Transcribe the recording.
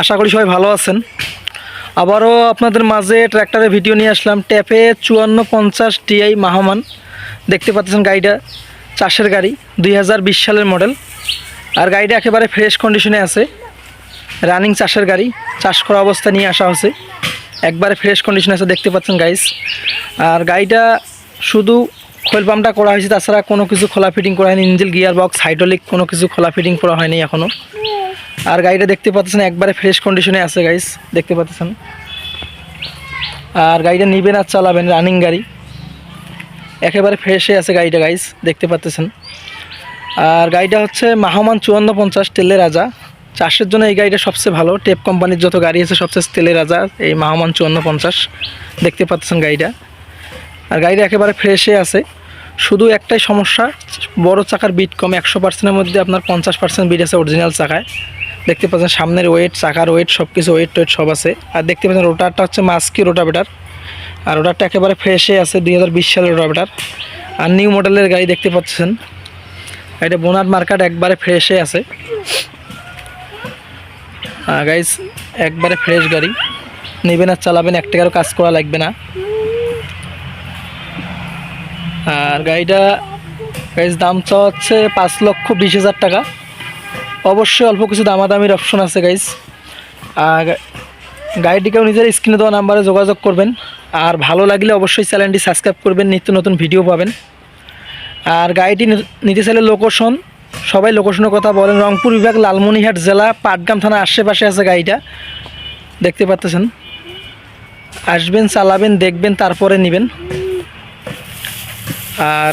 আশা করি সবাই ভালো আছেন। আবারও আপনাদের মাঝে ট্র্যাক্টরের ভিডিও নিয়ে আসলাম। ট্যাপে চুয়ান্ন পঞ্চাশ টিআই মাহমান। দেখতে পাচ্ছেন গাড়িটা, চাষের গাড়ি, দুই হাজার বিশ সালের মডেল। আর গাড়িটা একেবারে ফ্রেশ কন্ডিশনে আছে। রানিং চাষের গাড়ি, চাষ করা অবস্থা নিয়ে আসা হচ্ছে একবারে ফ্রেশ কন্ডিশনে আছে, দেখতে পাচ্ছেন গাইস। আর গাড়িটা শুধু খোল পাম্পটা করা হয়েছে, তাছাড়া কোনো কিছু খোলা ফিটিং করা হয়নি, ইঞ্জিল গিয়ার বক্স হাইড্রোলিক কোনো কিছু খোলা ফিটিং করা হয়নি এখনও আর গাড়িটা দেখতে পাচ্ছেন, একবারে ফ্রেশ কন্ডিশনে আছে গাইস দেখতে পাচ্ছেন? আর গাড়িটা নিবেন আর চালাবেন রানিং গাড়ি। একেবারে ফ্রেশে আছে গাড়িটা গাইস দেখতে পাচ্ছেন? আর গাড়িটা হচ্ছে মাহমান চুয়ান্ন পঞ্চাশ তেলের রাজা। চাষের জন্য এই গাড়িটা সবচেয়ে ভালো। টেপ কোম্পানির যত গাড়ি আছে, সবচেয়ে তেলের রাজা, এই মাহমান চুয়ান্ন পঞ্চাশ। দেখতে পাচ্ছেন গাড়িটা। আর গাড়িটা একেবারে ফ্রেশে আছে। শুধু একটাই সমস্যা, বড় চাকার বিট কম। একশো পার্সেন্টের মধ্যে আপনার পঞ্চাশ পার্সেন্ট বিট আছে অরিজিনাল চাকায়। দেখতে পাচ্ছেন সামনের ওয়েট চাকার ওয়েট সব কিছু ওয়েট টোয়েট সব আছে। আর দেখতে পাচ্ছেন রোটারটা হচ্ছে মাস্কি রোটাবেটার আর রোটারটা একেবারে ফ্রেশে আছে, দুই হাজার বিশ সালের রোটাবেটার আর নিউ মডেলের গাড়ি দেখতে পাচ্ছেন, এটা বোনার মার্কেট একবারে ফ্রেশে আছে। গাইজ একবারে ফ্রেশ গাড়ি। নেবেন আর চালাবেন এক টাকারও কাজ করা লাগবে না। আর গাড়িটা গাইজ দাম চাওয়া হচ্ছে পাঁচ লক্ষ বিশ হাজার টাকা। অবশ্যই অল্প কিছু দামাদামির অপশন আছে গাইজ আর গাড়িটিকেও নিজের স্ক্রিনে দেওয়া নাম্বারে যোগাযোগ করবেন। আর ভালো লাগলে অবশ্যই চ্যানেলটি সাবস্ক্রাইব করবেন, নিত্য নতুন ভিডিও পাবেন। আর গাড়িটি নিতে চাইলে লোকেশন সবাই লোকেশনের কথা বলেন। রংপুর বিভাগ, লালমনিরহাট জেলা, পাটগ্রাম থানার আশেপাশে আছে গাড়িটা। দেখতে পাচ্ছেন আসবেন, চালাবেন, দেখবেন, তারপরে নেবেন। আর